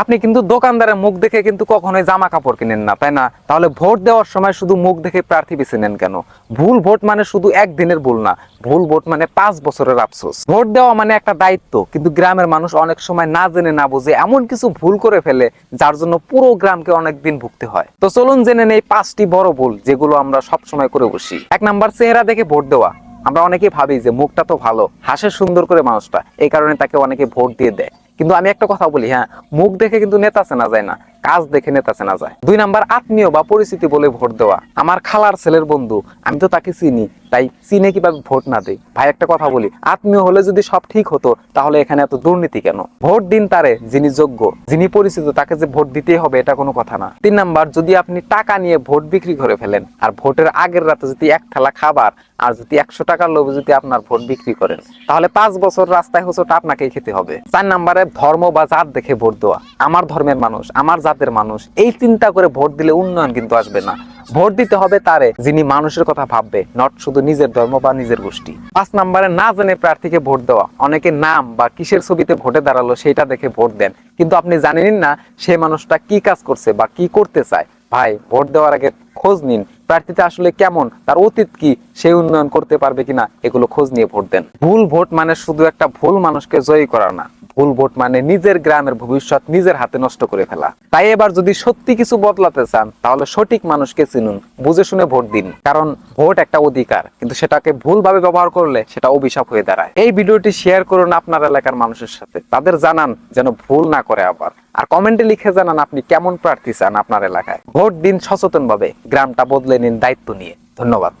আপনি কিন্তু দোকানদারের মুখ দেখে কিন্তু কখনোই জামা কাপড় কিনেন না, তাই না? তাহলে ভোট দেওয়ার সময় শুধু মুখ দেখে প্রার্থী বেছে নেন কেন? ভুল ভোট মানে শুধু একদিনের ভুল না, ভুল ভোট মানে পাঁচ বছরের আফসোস। ভোট দেওয়া মানে একটা দায়িত্ব, কিন্তু গ্রামের মানুষ অনেক সময় না জেনে না বুঝে এমন কিছু ভুল করে ফেলে, যার জন্য পুরো গ্রামকে অনেক দিন ভুগতে হয়। তো চলুন জেনে নেই পাঁচটি বড় ভুল যেগুলো আমরা সব সময় করে বসি। এক নাম্বার, চেহারা দেখে ভোট দেওয়া। আমরা অনেকে ভাবি যে মুখটা তো ভালো, হাসে সুন্দর করে মানুষটা, এই কারণে তাকে অনেকে ভোট দিয়ে দেয়। কিন্তু আমি একটা কথা বলি হ্যাঁ মুখ দেখে কিন্তু নেতা চেনা যায় না। কাজ দেখে নেতা চেনা যায়। দুই নাম্বার, আত্মীয় বা পরিচিতি বলে ভোট দেওয়া। আমার খালার ছেলের বন্ধু, আমি তো তাকে চিনি, তাই চিনে কীভাবে ভোট না দেই। ভাই, একটা কথা বলি, আত্মীয় হলে যদি সব ঠিক হতো, তাহলে এখানে এত দুর্নীতি কেন? ভোট দিন তারে, যিনি যোগ্য, যিনি পরিচিত, তাকে যে ভোট দিতেই হবে, এটা কোনো কথা না। তিন নাম্বার, যদি আপনি টাকা নিয়ে ভোট বিক্রি করে ফেলেন, আর ভোটের আগের রাতে যদি এক থালা খাবার, আর যদি একশো টাকার লোভে যদি আপনার ভোট বিক্রি করেন, তাহলে পাঁচ বছর রাস্তায় হোসোটা আপনাকেই খেতে হবে। চার নাম্বারে, ধর্ম বা জাত দেখে ভোট দেওয়া। আমার ধর্মের মানুষ, আমার জাতের মানুষ। এই চিন্তা করে ভোট দিলে উন্নয়ন কিন্তু আসবে না। ভোট দিতে হবে তারে, যিনি মানুষের কথা ভাববে নট শুধু নিজের ধর্ম বা নিজের গোষ্ঠী। পাঁচ নাম্বারে না জেনে প্রার্থীকে ভোট দেওয়া। অনেকে নাম বা কিসের ছবিতে ভোটে দাঁড়াল সেটা দেখে ভোট দেন। কিন্তু আপনি জানেন না সে মানুষটা কি কাজ করছে বা কি করতে চায়। ভাই, ভোট দেওয়ার আগে খোঁজ নিন, প্রার্থীটা আসলে কেমন, তার অতীত কি, সে উন্নয়ন করতে পারবে কিনা, এগুলো খোঁজ নিয়ে ভোট দেন। ভুল ভোট মানে শুধু একটা ভুল মানুষকে জয়ী করা না। ভুল ভোট মানে নিজের গ্রামের ভবিষ্যৎ নিজের হাতে নষ্ট করে ফেলা। তাই এবার যদি সত্যি কিছু বদলাতে চান, তাহলে সঠিক মানুষকে চিনুন, বুঝে শুনে ভোট দিন। কারণ ভোট একটা অধিকার, কিন্তু সেটাকে ভুলভাবে ব্যবহার করলে সেটা অভিশাপ হয়ে দাঁড়ায়। এই ভিডিওটি শেয়ার করুন আপনার এলাকার মানুষের সাথে। তাদের জানান যেন ভুল না করে আবার। আর কমেন্টে লিখে জানান আপনি কেমন প্রার্থী চান আপনার এলাকায়। ভোট দিন সচেতনভাবে, গ্রামটা বদলে নিন দায়িত্ব নিয়ে। ধন্যবাদ।